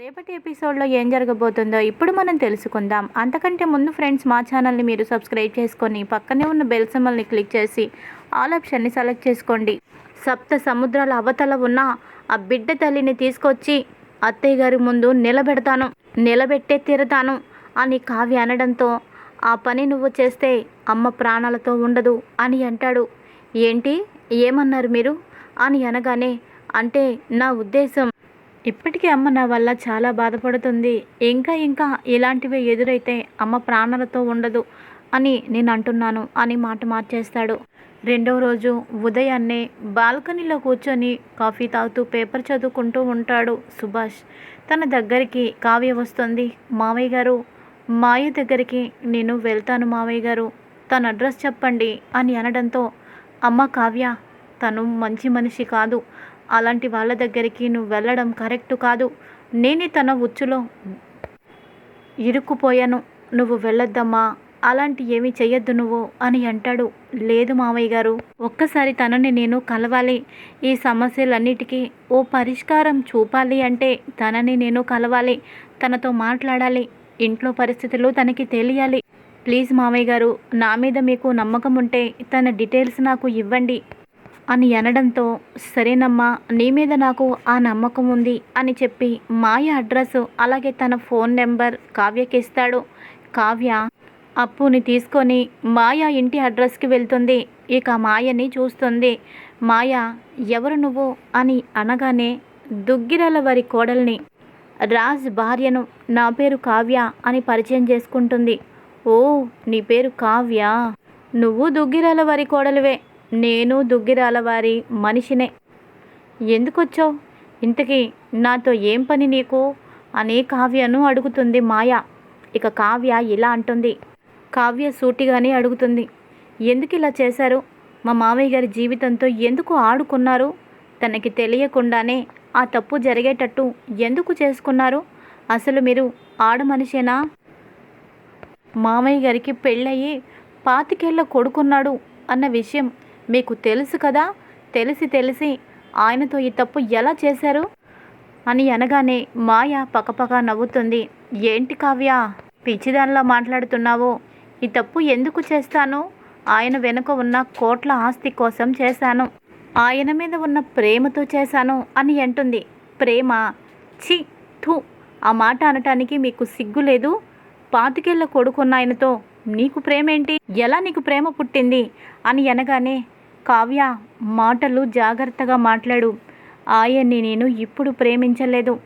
రేపటి ఎపిసోడ్లో ఏం జరగబోతుందో ఇప్పుడు మనం తెలుసుకుందాం. అంతకంటే ముందు ఫ్రెండ్స్ మా ఛానల్ని మీరు సబ్స్క్రైబ్ చేసుకొని పక్కనే ఉన్న బెల్ సింబల్ని క్లిక్ చేసి ఆల్ ఆప్షన్ని సెలెక్ట్ చేసుకోండి. సప్త సముద్రాల అవతల ఉన్న ఆ బిడ్డ తల్లిని తీసుకొచ్చి అత్తయ్య గారి ముందు నిలబెడతాను నిలబెట్టే తీరతాను అని కావ్య అనడంతో ఆ పని నువ్వు చేస్తే అమ్మ ప్రాణాలతో ఉండదు అని అంటాడు. ఏంటి? ఏమన్నారు మీరు? అని అనగానే అంటే నా ఉద్దేశం ఇప్పటికీ అమ్మ నా వల్ల చాలా బాధపడుతుంది. ఇంకా ఇంకా ఇలాంటివి ఎదురైతే అమ్మ ప్రాణాలతో ఉండదు అని నేను అంటున్నాను అని మాట మార్చేస్తాడు. రెండవ రోజు ఉదయాన్నే బాల్కనీలో కూర్చొని కాఫీ తాగుతూ పేపర్ చదువుకుంటూ ఉంటాడు సుభాష్. తన దగ్గరికి కావ్య వస్తుంది. మావయ్య గారు మాయ దగ్గరికి నేను వెళ్తాను మావయ్య గారు. తన అడ్రస్ చెప్పండి అని అనడంతో అమ్మ కావ్య తను మంచి మనిషి కాదు. అలాంటి వాళ్ళ దగ్గరికి నువ్వు వెళ్ళడం కరెక్ట్ కాదు. నేనే తన ఉచ్చులో ఇరుక్కుపోయాను. నువ్వు వెళ్ళొద్దమ్మా అలాంటి ఏమీ చెయ్యొద్దు నువ్వు అని అంటాడు. లేదు మావయ్య గారు ఒక్కసారి తనని నేను కలవాలి. ఈ సమస్యలన్నిటికీ ఓ పరిష్కారం చూపాలి అంటే తనని నేను కలవాలి. తనతో మాట్లాడాలి. ఇంట్లో పరిస్థితులు తనకి తెలియాలి. ప్లీజ్ మావయ్య గారు నా మీద మీకు నమ్మకం ఉంటే తన డీటెయిల్స్ నాకు ఇవ్వండి. అని అనడంతో సరేనమ్మా నీ మీద నాకు ఆ నమ్మకం ఉంది అని చెప్పి మాయ అడ్రస్ అలాగే తన ఫోన్ నెంబర్ కావ్యకి ఇస్తాడు కావ్య అప్పుని తీసుకొని మాయ ఇంటి అడ్రస్కి వెళ్తుంది. ఇక మాయని చూస్తుంది. మాయ ఎవరు నువ్వు? అని అనగానే దుగ్గిరాల వారి కోడల్ని రాజ్ భార్యను నా పేరు కావ్య అని పరిచయం చేసుకుంటుంది. ఓ నీ పేరు కావ్య. నువ్వు దుగ్గిరాల వారి కోడలువే. నేను దుగ్గిరాల వారి మనిషినే. ఎందుకొచ్చావు? ఇంతకీ నాతో ఏం పని నీకు? అని కావ్యను అడుగుతుంది మాయ. ఇక కావ్య ఇలా అంటుంది. కావ్య సూటిగానే అడుగుతుంది. ఎందుకు ఇలా చేశారు? మా మామయ్య గారి జీవితంతో ఎందుకు ఆడుకున్నారు? తనకి తెలియకుండానే ఆ తప్పు జరిగేటట్టు ఎందుకు చేసుకున్నారు? అసలు మీరు ఆడ మనిషేనా? మామయ్య గారికి పెళ్ళయి పాతికేళ్ళ కొడుకున్నాడు అన్న విషయం మీకు తెలుసు కదా? తెలిసి తెలిసి ఆయనతో ఈ తప్పు ఎలా చేశారు? అని అనగానే మాయ పకపక నవ్వుతుంది. ఏంటి కావ్య? పిచ్చిదానిలా మాట్లాడుతున్నావు. ఈ తప్పు ఎందుకు చేస్తాను? ఆయన వెనుక ఉన్న కోట్ల ఆస్తి కోసం చేశాను. ఆయన మీద ఉన్న ప్రేమతో చేశాను అని అంటుంది. ప్రేమ? చి థు! ఆ మాట అనటానికి మీకు సిగ్గు లేదు? పాతికేళ్ళ కొడుకున్న ఆయనతో నీకు ప్రేమేంటి? ఎలా నీకు ప్రేమ పుట్టింది? అని అనగానే కావ్య మాటలు జాగ్రత్తగా మాట్లాడు. ఆయన్ని నేను ఇప్పుడు ప్రేమించలేదు.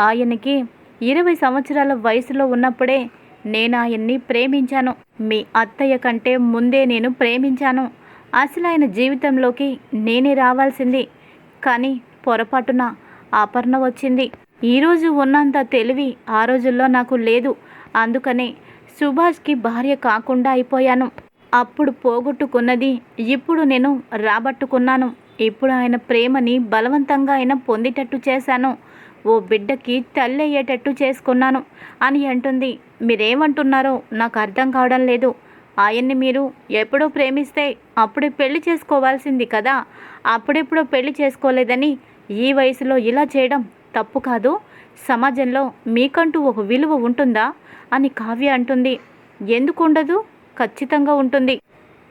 ఆయనకి ఇరవై సంవత్సరాల వయసులో ఉన్నప్పుడే నేను ఆయన్ని ప్రేమించాను. మీ అత్తయ్య కంటే ముందే నేను ప్రేమించాను. అసలు ఆయన జీవితంలోకి నేనే రావాల్సింది. కానీ పొరపాటున అపర్ణ వచ్చింది. ఈరోజు ఉన్నంత తెలివి ఆ రోజుల్లో నాకు లేదు. అందుకనే సుభాష్కి భార్య కాకుండా అయిపోయాను. అప్పుడు పోగొట్టుకున్నది. ఇప్పుడు నేను రాబట్టుకున్నాను. ఇప్పుడు ఆయన ప్రేమని బలవంతంగా ఆయన పొందేటట్టు చేశాను. ఓ బిడ్డకి తల్లి అయ్యేటట్టు చేసుకున్నాను అని అంటుంది. మీరేమంటున్నారో నాకు అర్థం కావడం లేదు. ఆయన్ని మీరు ఎప్పుడో ప్రేమిస్తే అప్పుడే పెళ్ళి చేసుకోవాల్సింది కదా. అప్పుడెప్పుడో పెళ్ళి చేసుకోలేదని ఈ వయసులో ఇలా చేయడం తప్పు కాదు. సమాజంలో మీకంటూ ఒక విలువ ఉంటుందా? అని కావ్య అంటుంది. ఎందుకు ఉండదు ఖచ్చితంగా ఉంటుంది.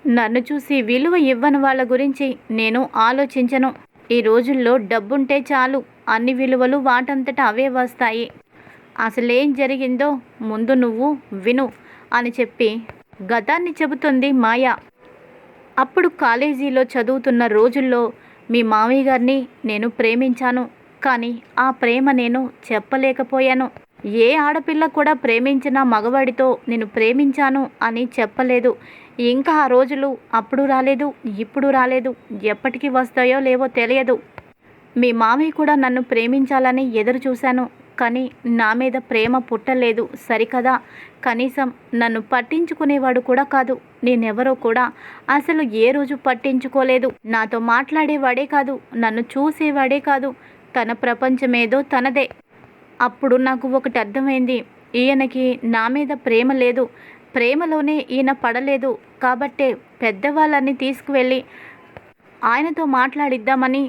నన్ను చూసి విలువ ఇవ్వని వాళ్ళ గురించి నేను ఆలోచించను. ఈ రోజుల్లో డబ్బుంటే చాలు అన్ని విలువలు వాటంతట అవే వస్తాయి. అసలేం జరిగిందో ముందు నువ్వు విను అని చెప్పి గతాన్ని చెబుతుంది మాయ. అప్పుడు కాలేజీలో చదువుతున్న రోజుల్లో మీ మామయ్య గారిని నేను ప్రేమించాను. కానీ ఆ ప్రేమ నేను చెప్పలేకపోయాను. ఏ ఆడపిల్ల కూడా ప్రేమించిన మగవాడితో నేను ప్రేమించాను అని చెప్పలేదు. ఇంకా ఆ రోజులు అప్పుడు రాలేదు ఇప్పుడు రాలేదు ఎప్పటికీ వస్తాయో లేవో తెలియదు. మీ మామయ్య కూడా నన్ను ప్రేమించాలని ఎదురు చూశాను కానీ నా మీద ప్రేమ పుట్టలేదు సరికదా. కనీసం నన్ను పట్టించుకునేవాడు కూడా కాదు నేనెవరో కూడా అసలు ఏ రోజు పట్టించుకోలేదు. నాతో మాట్లాడేవాడే కాదు నన్ను చూసేవాడే కాదు తన ప్రపంచమేదో తనదే. అప్పుడు నాకు ఒకటి అర్థమైంది. ఈయనకి నా మీద ప్రేమ లేదు. ప్రేమలోనే ఈయన పడలేదు. కాబట్టే పెద్దవాళ్ళని తీసుకువెళ్ళి ఆయనతో మాట్లాడిద్దామని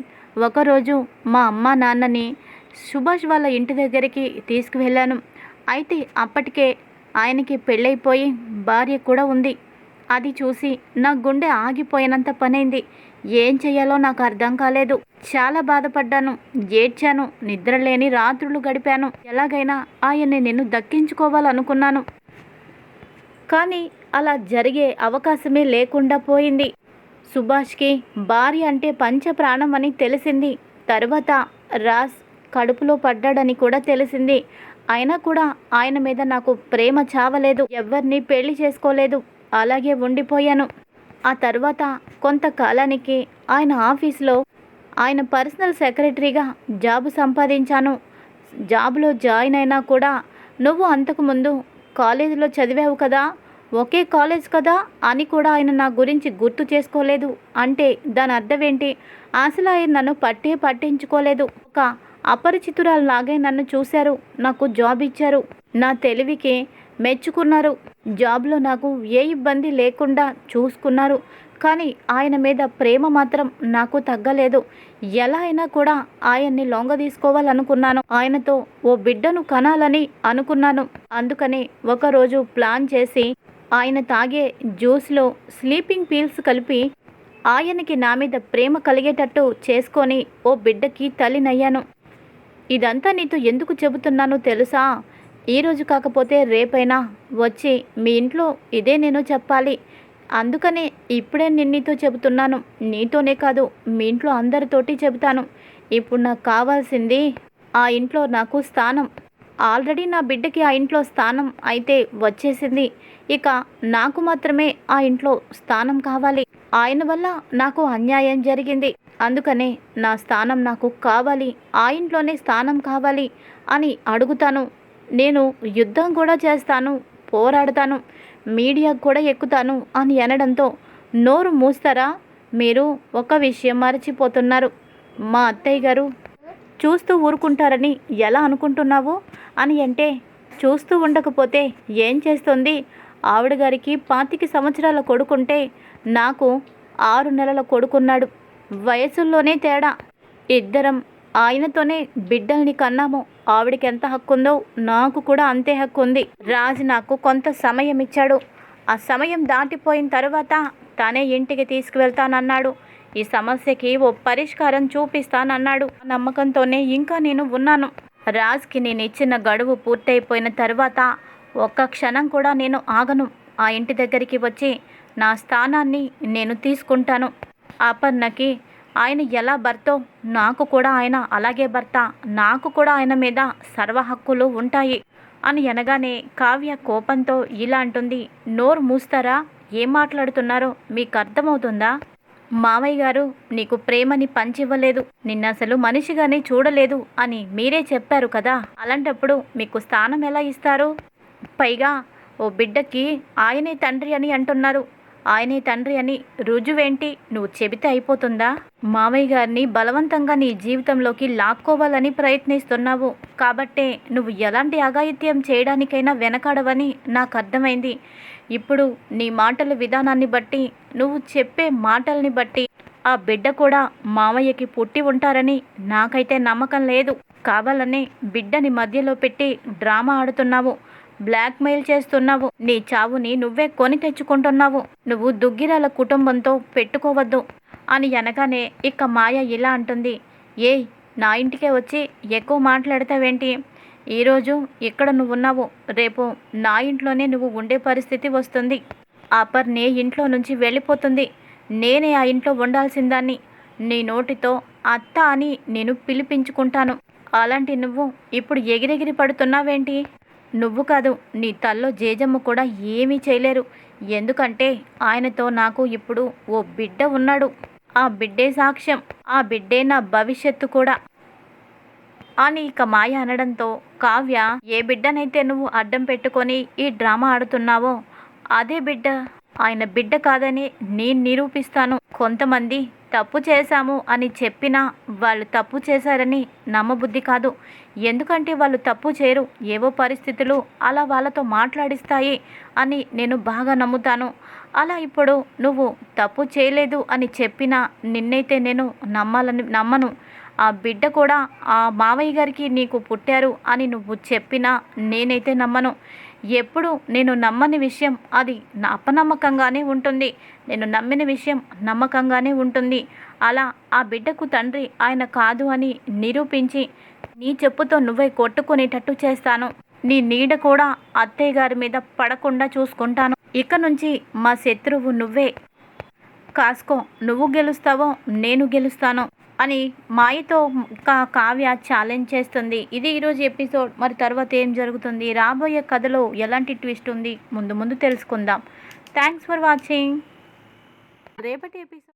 ఒకరోజు మా అమ్మ నాన్నని సుభాష్ వాళ్ళ ఇంటి దగ్గరికి తీసుకువెళ్ళాను. అయితే అప్పటికే ఆయనకి పెళ్ళైపోయి భార్య కూడా ఉంది. అది చూసి నా గుండె ఆగిపోయినంత పనైంది. ఏం చేయాలో నాకు అర్థం కాలేదు. చాలా బాధపడ్డాను ఏడ్చాను నిద్రలేని రాత్రులు గడిపాను. ఎలాగైనా ఆయన్ని నేను దక్కించుకోవాలనుకున్నాను. కానీ అలా జరిగే అవకాశమే లేకుండా పోయింది. సుభాష్కి భార్య అంటే పంచ ప్రాణం అని తెలిసింది. తర్వాత రాజ్ కడుపులో పడ్డాడని కూడా తెలిసింది. అయినా కూడా ఆయన మీద నాకు ప్రేమ చావలేదు. ఎవరిని పెళ్ళి చేసుకోలేదు. అలాగే ఉండిపోయాను. ఆ తర్వాత కొంతకాలానికి ఆయన ఆఫీస్లో ఆయన పర్సనల్ సెక్రటరీగా జాబు సంపాదించాను. జాబ్లో జాయిన్ అయినా కూడా నువ్వు అంతకుముందు కాలేజీలో చదివావు కదా ఒకే కాలేజ్ కదా అని కూడా ఆయన నా గురించి గుర్తు చేసుకోలేదు. అంటే దాని అర్థం ఏంటి అసలు ఆయన నన్ను పట్టే పట్టించుకోలేదు. ఒక అపరిచితురాలాగే నన్ను చూశారు నాకు జాబ్ ఇచ్చారు నా తెలివికి మెచ్చుకున్నారు. జాబ్లో నాకు ఏ ఇబ్బంది లేకుండా చూసుకున్నారు. కానీ ఆయన మీద ప్రేమ మాత్రం నాకు తగ్గలేదు. ఎలా అయినా కూడా ఆయన్ని లొంగ తీసుకోవాలనుకున్నాను. ఆయనతో ఓ బిడ్డను కనాలని అనుకున్నాను. అందుకని ఒకరోజు ప్లాన్ చేసి ఆయన తాగే జ్యూస్లో స్లీపింగ్ పీల్స్ కలిపి ఆయనకి నా మీద ప్రేమ కలిగేటట్టు చేసుకొని ఓ బిడ్డకి తల్లినయ్యాను ఇదంతా నీతో ఎందుకు చెబుతున్నానో తెలుసా? ఈరోజు కాకపోతే రేపైనా వచ్చి మీ ఇంట్లో ఇదే నేను చెప్పాలి. అందుకనే ఇప్పుడే నిన్నీతో చెబుతున్నాను. నీతోనే కాదు మీ ఇంట్లో అందరితోటి చెబుతాను. ఇప్పుడు నాకు కావాల్సింది ఆ ఇంట్లో నాకు స్థానం. ఆల్రెడీ నా బిడ్డకి ఆ ఇంట్లో స్థానం అయితే వచ్చేసింది. ఇక నాకు మాత్రమే ఆ ఇంట్లో స్థానం కావాలి. ఆయన వల్ల నాకు అన్యాయం జరిగింది. అందుకనే నా స్థానం నాకు కావాలి. ఆ ఇంట్లోనే స్థానం కావాలి అని అడుగుతాను. నేను యుద్ధం కూడా చేస్తాను పోరాడతాను. మీడియాకు కూడా ఎక్కుతాను అని అనడంతో నోరు మూస్తారా? మీరు ఒక విషయం మరచిపోతున్నారు. మా అత్తయ్య గారు చూస్తూ ఊరుకుంటారని ఎలా అనుకుంటున్నావు? అని అంటే చూస్తూ ఉండకపోతే ఏం చేస్తుంది? ఆవిడ గారికి పాతిక సంవత్సరాల కొడుకుంటే నాకు ఆరు నెలల కొడుకున్నాడు. వయసుల్లోనే తేడా. ఇద్దరం ఆయనతోనే బిడ్డల్ని కన్నాము. ఆవిడకి ఎంత హక్కు ఉందో నాకు కూడా అంతే హక్కు ఉంది రాజు నాకు కొంత సమయం ఇచ్చాడు. ఆ సమయం దాటిపోయిన తర్వాత తనే ఇంటికి తీసుకువెళ్తానన్నాడు. ఈ సమస్యకి ఓ పరిష్కారం చూపిస్తానన్నాడు. ఆ నమ్మకంతోనే ఇంకా నేను ఉన్నాను. రాజ్కి నేను ఇచ్చిన గడువు పూర్తయిపోయిన తర్వాత ఒక్క క్షణం కూడా నేను ఆగను. ఆ ఇంటి దగ్గరికి వచ్చి నా స్థానాన్ని నేను తీసుకుంటాను. అపర్ణకి ఆయన ఎలా భర్తో? నాకు కూడా ఆయన అలాగే భర్త. నాకు కూడా ఆయన మీద సర్వ హక్కులు ఉంటాయి అని అనగానే కావ్య కోపంతో ఇలా అంటుంది. నోరు మూస్తారా? ఏం మాట్లాడుతున్నారో? మీకు అర్థమవుతుందా? మామయ్య గారు నీకు ప్రేమని పంచివ్వలేదు. నిన్నసలు మనిషిగానే చూడలేదు అని మీరే చెప్పారు కదా? అలాంటప్పుడు మీకు స్థానం ఎలా ఇస్తారు? పైగా ఓ బిడ్డకి ఆయనే తండ్రి అని అంటున్నారు. ఆయనే తండ్రి అని రుజువేంటి? నువ్వు చెబితే అయిపోతుందా? మావయ్య గారిని బలవంతంగా నీ జీవితంలోకి లాక్కోవాలని ప్రయత్నిస్తున్నావు. కాబట్టే నువ్వు ఎలాంటి అఘాయిత్యం చేయడానికైనా వెనకాడవని నాకు అర్థమైంది ఇప్పుడు నీ మాటల విధానాన్ని బట్టి నువ్వు చెప్పే మాటల్ని బట్టి ఆ బిడ్డ కూడా మావయ్యకి పుట్టి ఉంటారని నాకైతే నమ్మకం లేదు. కావాలనే బిడ్డని మధ్యలో పెట్టి డ్రామా ఆడుతున్నావు. బ్లాక్మెయిల్ చేస్తున్నావు. నీ చావుని నువ్వే కొని తెచ్చుకుంటున్నావు. నువ్వు దుగ్గిరాల కుటుంబంతో పెట్టుకోవద్దు. అని అనగానే ఇక మాయ ఇలా అంటుంది. ఏయ్ నా ఇంటికే వచ్చి ఎక్కువ మాట్లాడతావేంటి? ఈరోజు ఇక్కడ నువ్వు ఉన్నావు రేపు నా ఇంట్లోనే నువ్వు ఉండే పరిస్థితి వస్తుంది. అపర్నే ఇంట్లో నుంచి వెళ్ళిపోతుంది. నేనే ఆ ఇంట్లో ఉండాల్సిందాన్ని. నీ నోటితో అత్త అని నేను పిలిపించుకుంటాను. అలాంటి నువ్వు ఇప్పుడు ఎగిరెగిరి పడుతున్నావేంటి? నువ్వు కాదు నీ తల్లో జేజమ్మ కూడా ఏమీ చేయలేరు. ఎందుకంటే ఆయనతో నాకు ఇప్పుడు ఓ బిడ్డ ఉన్నాడు. ఆ బిడ్డే సాక్ష్యం ఆ బిడ్డే నా భవిష్యత్తు కూడా. అని ఇక మాయ అనడంతో కావ్య ఏ బిడ్డనైతే నువ్వు అడ్డం పెట్టుకొని ఈ డ్రామా ఆడుతున్నావో అదే బిడ్డ. ఆయన బిడ్డ కాదని నేను నిరూపిస్తాను. కొంతమంది తప్పు చేశాము అని చెప్పినా వాళ్ళు తప్పు చేశారని నమ్మబుద్ధి కాదు. ఎందుకంటే వాళ్ళు తప్పు చేయరు. ఏవో పరిస్థితులు అలా వాళ్ళతో మాట్లాడిస్తాయి అని నేను బాగా నమ్ముతాను. అలా ఇప్పుడు నువ్వు తప్పు చేయలేదు అని చెప్పినా నిన్నైతే నేను నమ్మాలని నమ్మను. ఆ బిడ్డ కూడా ఆ మావయ్య గారికి నీకు పుట్టారు అని నువ్వు చెప్పినా నేనైతే నమ్మను. ఎప్పుడు నేను నమ్మని విషయం అది నా అపనమ్మకంగానే ఉంటుంది. నేను నమ్మిన విషయం నమ్మకంగానే ఉంటుంది. అలా ఆ బిడ్డకు తండ్రి ఆయన కాదు అని నిరూపించి నీ చెప్పుతో నువ్వే కొట్టుకునేటట్టు చేస్తాను. నీ నీడ కూడా అత్తయ్య గారి మీద పడకుండా చూసుకుంటాను. ఇక నుంచి మా శత్రువు నువ్వే. కాసుకో నువ్వు గెలుస్తావో నేను గెలుస్తాను. అని మాయతో కావ్య ఛాలెంజ్ చేస్తుంది. ఇది ఈరోజు ఎపిసోడ్ మరి తర్వాత ఏం జరుగుతుంది? రాబోయే కథలో ఎలాంటి ట్విస్ట్ ఉంది? ముందు ముందు తెలుసుకుందాం. థ్యాంక్స్ ఫర్ వాచింగ్ రేపటి ఎపిసోడ్